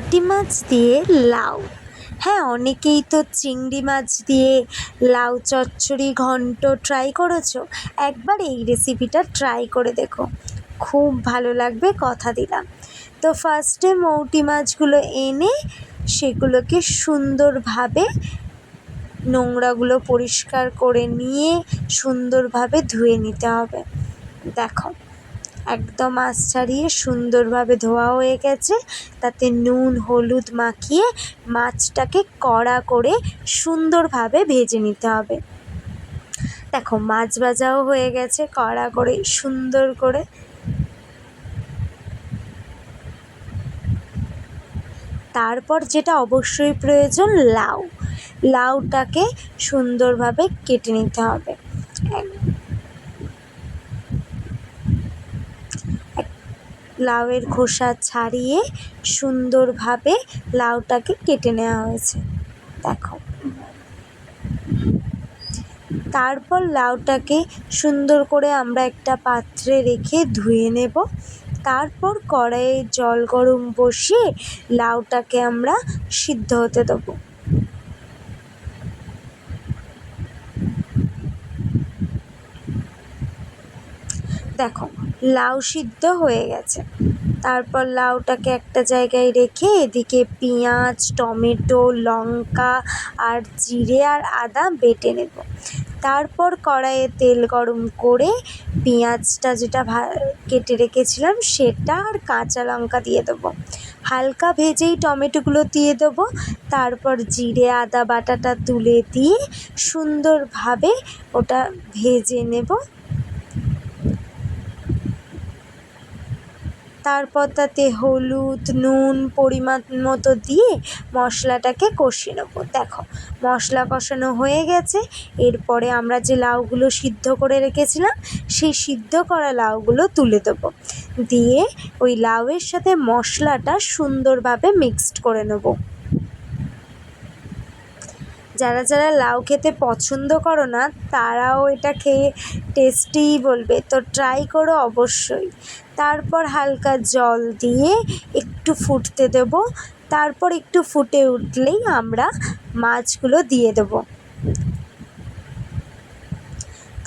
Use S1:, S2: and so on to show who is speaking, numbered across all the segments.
S1: মোয়াটি মাছ দিয়ে লাউ। হ্যাঁ অনেকেই তো চিংড়ি মাছ দিয়ে লাউ চচ্চড়ি ঘন্ট ট্রাই করেছ। একবার এই রেসিপিটা ট্রাই করে দেখো। খুব ভালো লাগবে, কথা দিলাম। তো ফার্স্টে মৌটি মাছগুলো এনে সেগুলোকে সুন্দরভাবে নোংরাগুলো পরিষ্কার করে নিয়ে সুন্দরভাবে ধুয়ে নিতে হবে। দেখো একদম আঁচ ছাড়িয়ে সুন্দরভাবে ধোয়া হয়ে গেছে। তাতে নুন, হলুদ মাখিয়ে মাছটাকে কড়া করে সুন্দরভাবে ভেজে নিতে হবে। দেখো, মাছ ভাজাও হয়ে গেছে কড়া করে, সুন্দর করে। তারপর যেটা অবশ্যই প্রয়োজন, লাউ। লাউটাকে সুন্দরভাবে কেটে নিতে হবে। লাউয়ের খোসা ছাড়িয়ে সুন্দরভাবে লাউটাকে কেটে নেওয়া হয়েছে। দেখো। তারপর লাউটাকে সুন্দর করে আমরা একটা পাত্রে রেখে ধুয়ে নেব। তারপর কড়াইয়ে জল গরম বসিয়ে লাউটাকে আমরা সিদ্ধ হতে দেবো। দেখো, লাউ সিদ্ধ হয়ে গেছে। তারপর লাউটাকে একটা জায়গায় রেখে এদিকে পেঁয়াজ, টমেটো, লঙ্কা আর জিরে আর আদা বেটে নেব। তারপর কড়াইয়ে তেল গরম করে পেঁয়াজটা যেটা কেটে রেখেছিলাম সেটা আর কাঁচা লঙ্কা দিয়ে দেবো। হালকা ভেজেই টমেটোগুলো দিয়ে দেবো। তারপর জিরে, আদা, বাটাটা তুলে দিয়ে সুন্দরভাবে ওটা ভেজে নেব। তারপর তাতে হলুদ, নুন, পরিমাণ মতো দিয়ে মশলাটাকে কষিয়ে নেব। দেখো, মশলা কষানো হয়ে গেছে। এরপরে আমরা যে লাউগুলো সিদ্ধ করে রেখেছিলাম, সেই সিদ্ধ করা লাউগুলো তুলে দেবো। দিয়ে ওই লাউয়ের সাথে মশলাটা সুন্দরভাবে মিক্সড করে নেব। যারা যারা লাউ খেতে পছন্দ করো না, তারাও এটা খেয়ে টেস্টিই বলবে। তো ট্রাই করো অবশ্যই। তারপর হালকা জল দিয়ে একটু ফুটতে দেব। তারপর একটু ফুটে উঠলেই আমরা মাছগুলো দিয়ে দেবো।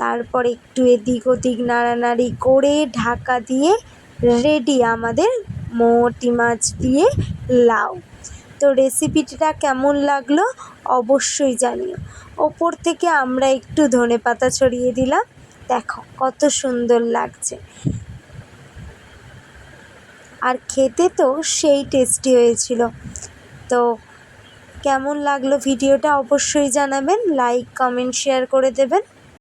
S1: তারপর একটু এদিক ওদিক নাড়ানাড়ি করে ঢাকা দিয়ে রেডি আমাদের মোটি মাছ দিয়ে লাউ। তো রেসিপিটা কেমন লাগল অবশ্যই জানিও। ওপর থেকে আমরা একটু ধনে পাতা ছড়িয়ে দিলাম। দেখো কত সুন্দর লাগছে। আর খেতে তো সেই টেস্টি হয়েছিল। তো কেমন লাগল ভিডিওটা অবশ্যই জানাবেন লাইক কমেন্ট শেয়ার করে দেবেন।